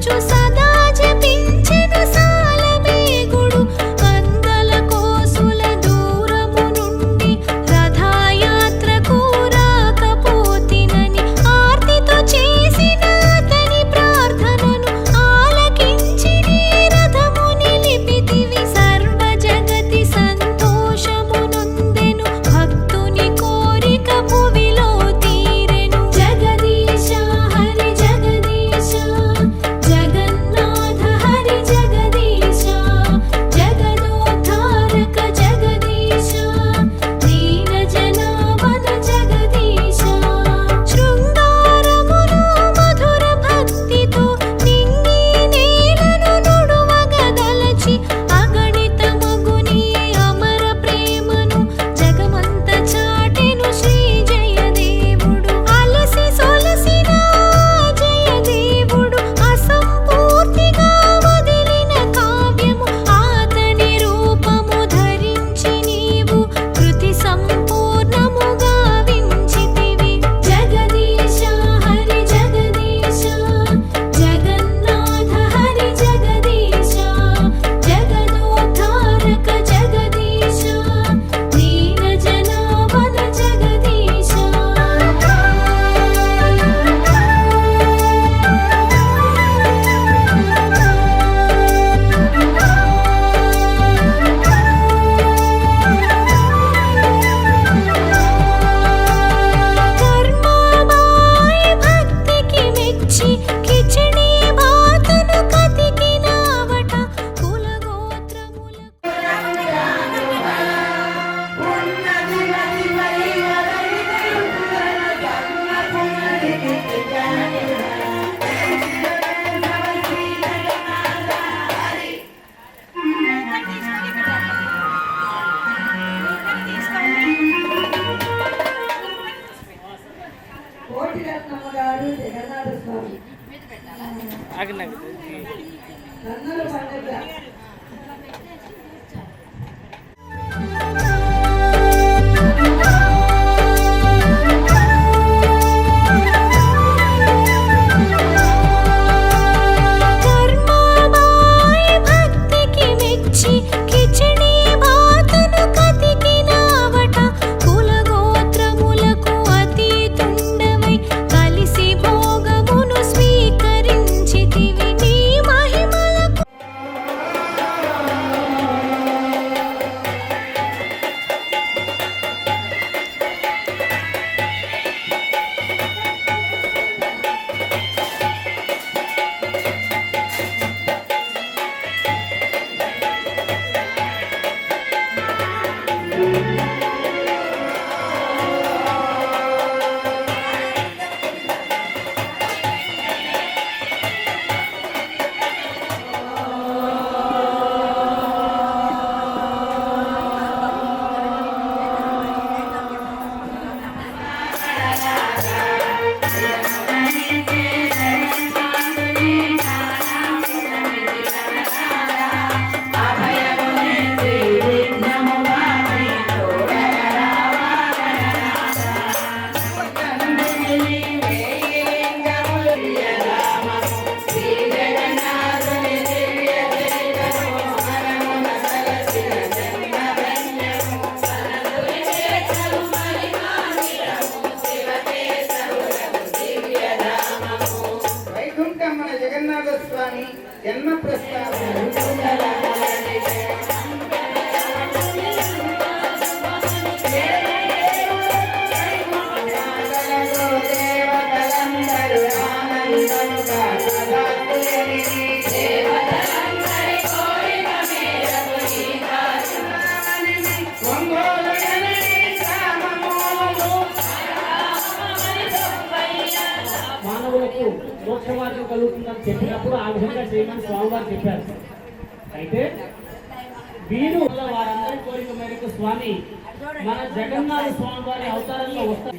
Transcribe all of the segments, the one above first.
chose చెప్పినప్పుడు ఆ విధంగా చేయమని స్వామివారు చెప్పారు. అయితే వీరు వారందరి కోరిక మేరకు స్వామి మన జగన్నాథ స్వామి వారి అవతారంలో వస్తారు.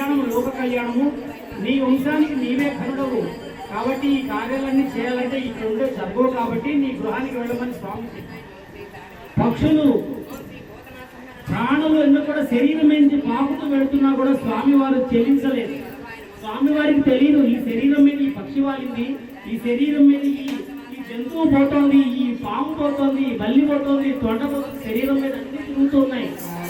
కళ్యాణము లోక కళ్యాణము నీ వంశానికి నీవే కనుడవు కాబట్టి ఈ కార్యాలన్నీ చేయాలంటే ఇక్కడ ఉండే జరుగు కాబట్టి నీ గృహానికి వెళ్ళమని స్వామి పక్షులు ప్రాణులు ఎన్నో కూడా శరీరం నుంచి పాకుతూ వెళుతున్నా కూడా స్వామి వారు చెల్లించలేదు స్వామి వారికి తెలియదు ఈ శరీరం మీద ఈ పక్షి వాలింది. ఈ శరీరం మీద ఈ ఈ జంతువు పోతోంది ఈ పాము పోతోంది ఈ బల్లి పోతోంది తొండ పోతుంది శరీరం మీద అన్ని తిరుగుతున్నాయి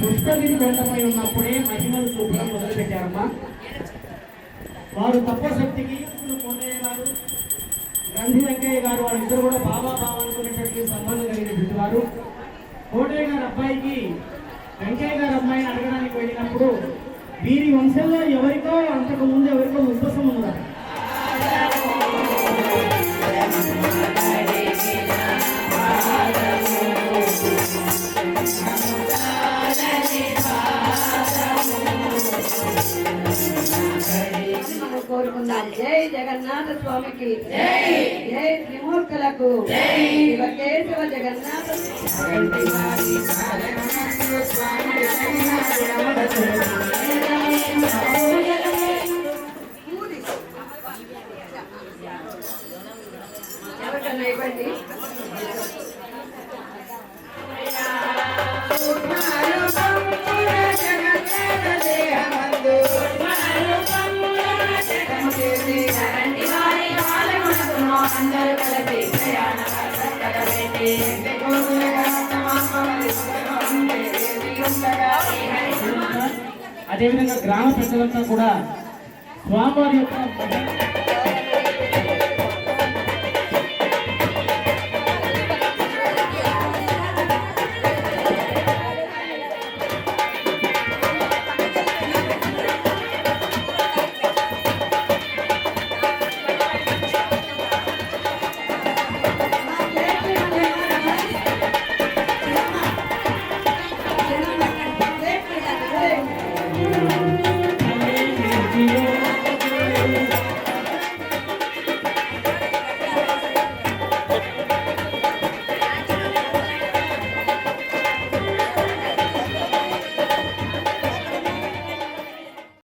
పుష్పగిరి కొండపై ఉన్నప్పుడే మహిమలు చూపడం మొదలుపెట్టారమ్మా. వారు తత్వశక్తికి కోటయ్య గారు గంధి వెంకయ్య గారు వాళ్ళిద్దరు కూడా బాబా బాబా అనుకునేటటువంటి సంబంధం కలిగినటువంటి వారు కోటయ్య గారి అబ్బాయికి వెంకయ్య గారి అమ్మాయిని అడగడానికి వెళ్ళినప్పుడు వీరి వంశంలో ఎవరికో అంతకు ముందు ఎవరికో ముప్పసం ఉన్నారు జగన్నాథ స్వామికి జై త్రిమూర్తులకు. శివకేశవ జగన్నాథ స్వామి అదేవిధంగా గ్రామ ప్రజలంతా కూడా స్వామివారి యొక్క